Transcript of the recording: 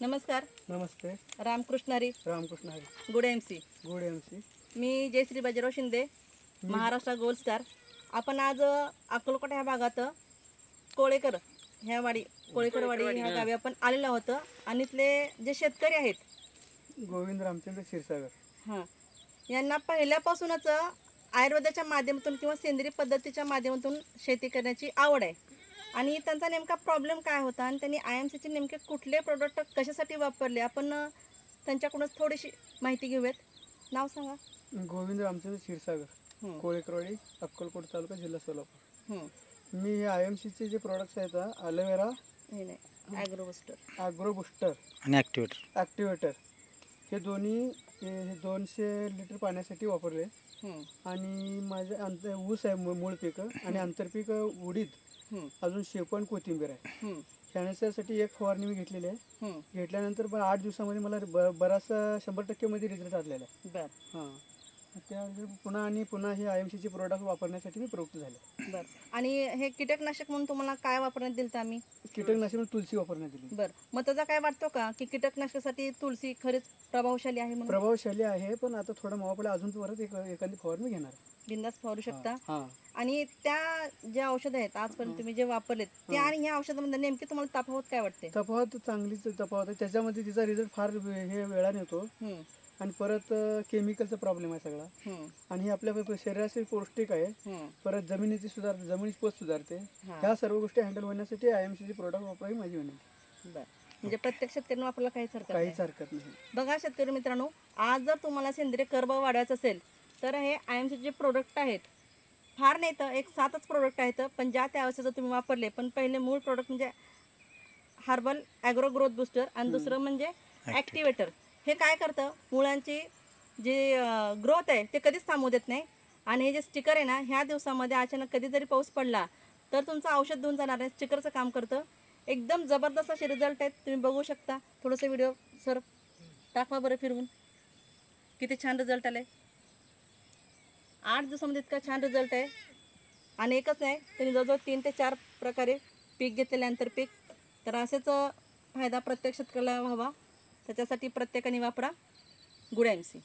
नमस्कार. नमस्ते. रामकृष्णारी Ramkrishna Hari. Good M C. Good M C. मी Jayashree Bajirao Shinde Maharashtra gold star. आपण आज अ, अक्कलकोट ह्या भागात कोळेकर ह्या वाडी कोळेकर वाडी ह्या गावी आपण आलेलो आहोत. आणि इथले जे शेतकरी आहेत. गोविंद रामचंद्र क्षीरसागर. हां. यांना पहिल्यापासूनच आयुर्वेदाच्या माध्यमातून किंवा सेंद्रिय पद्धतीच्या माध्यमातून शेती करण्याची आवड आहे. आणि त्यांचा नेमका प्रॉब्लेम काय होता? आणि त्यांनी आय एम सीचे नेमके कुठले प्रोडक्ट कशासाठी वापरले? आपण त्यांच्याकडूनच थोडीशी माहिती घेऊयात. नाव सांगा. गोविंद रामचंद्र क्षीरसागर कोळेकरवाडी अक्कलकोट तालुका जिल्हा सोलापूर. हं. मी हे आय एम सीचे जे प्रोडक्ट्स आहेत अलोवेरा नाही ॲग्रोबस्टर ॲग्रो बुस्टर आणि ॲक्टिवेटर ॲक्टिवेटर हे दोन्ही दोनशे लिटर पाण्यासाठी वापरले. आणि माझे अंत ऊस आहे मूळ पीक आणि आंतरपीक उडीद अजून शेपण कोथिंबीर आहे. हं, ह्याच्यासाठी एक फवारणी मी घेतलेली आहे. घेतल्यानंतर पण आठ दिवसामध्ये मला ब बराचसा शंभर टक्केमध्ये रिझल्ट आलेला आहे. बर हां त्या पुन्हा आणि पुन्हा हे आय एम सीचे प्रोडक्ट वापरण्यासाठी मी प्रवृत्त झाले. बर. आणि हे कीटकनाशक म्हणून तुम्हाला काय वापरण्यात दिलं आम्ही? कीटकनाशक म्हणून तुलसी वापरण्यात दिली. बर. मग त्याचा काय वाटतो का की कीटकनाशकासाठी तुळशी खरेच प्रभावशाली आहे म्हणून? प्रभावशाली आहे पण आता थोडा मावा पडला अजून परत एक एखादी फवारणी घेणार आहे. बिंदास फवारू शकता? हां. आणि त्या ज्या औषधं आहेत आजपर्यंत तुम्ही जे वापरलेत त्या आणि ह्या औषधामध्ये नेमके तुम्हाला तफावत काय वाटते? तफावत चांगलीच तफावत आहे. त्याच्यामध्ये तिचा रिझल्ट फार वे- हे वेळाने येतो. आणि परत केमिकलचा प्रॉब्लेम आहे सगळा. आणि हे आपल्या शरीरासाठी पौष्टिक आहे. हं. परत जमिनीची सुधार जमिनीची पोत सुधारते. ह्या सर्व गोष्टी हँडल होण्यासाठी आय एम प्रोडक्ट वापरावी माझी विनंती. म्हणजे प्रत्येक शेतकऱ्यांना वापरायला काहीच हरकत काहीच हरकत नाही. बघा शेतकरी मित्रांनो आज जर तुम्हाला सेंद्रिय करभाव वाढवायचा असेल तर हे आय एम जे प्रोडक्ट आहेत. फार नाही तर एक सातच प्रोडक्ट आहेत पण ज्या त्या औषधं तुम्ही वापरले पण पहिले मूळ प्रोडक्ट म्हणजे हर्बल ॲग्रो ग्रोथ बुस्टर आणि दुसरं म्हणजे ॲक्टिवेटर हे काय करतं? मुळांची जी ग्रोथ आहे ते कधीच थांबू देत नाही. आणि हे जे स्टिकर आहे ना ह्या दिवसामध्ये अचानक कधी जरी पाऊस पडला तर तुमचं औषध देऊन जाणार आहे स्टिकरचं काम करतं. एकदम जबरदस्त असे रिझल्ट आहेत तुम्ही बघू शकता. थोडंसं व्हिडिओ सर टाकवा बरं फिरवून. किती छान रिझल्ट आले आठ दिवसामध्ये इतका छान रिझल्ट आहे. आणि एकच आहे त्यांनी जवळजवळ तीन ते चार प्रकारे पीक घेतलेल्यानंतर पीक. तर असेच फायदा प्रत्येक शेतकऱ्याला व्हावा. त्याच्यासाठी प्रत्येकाने वापरा गुड एम सी.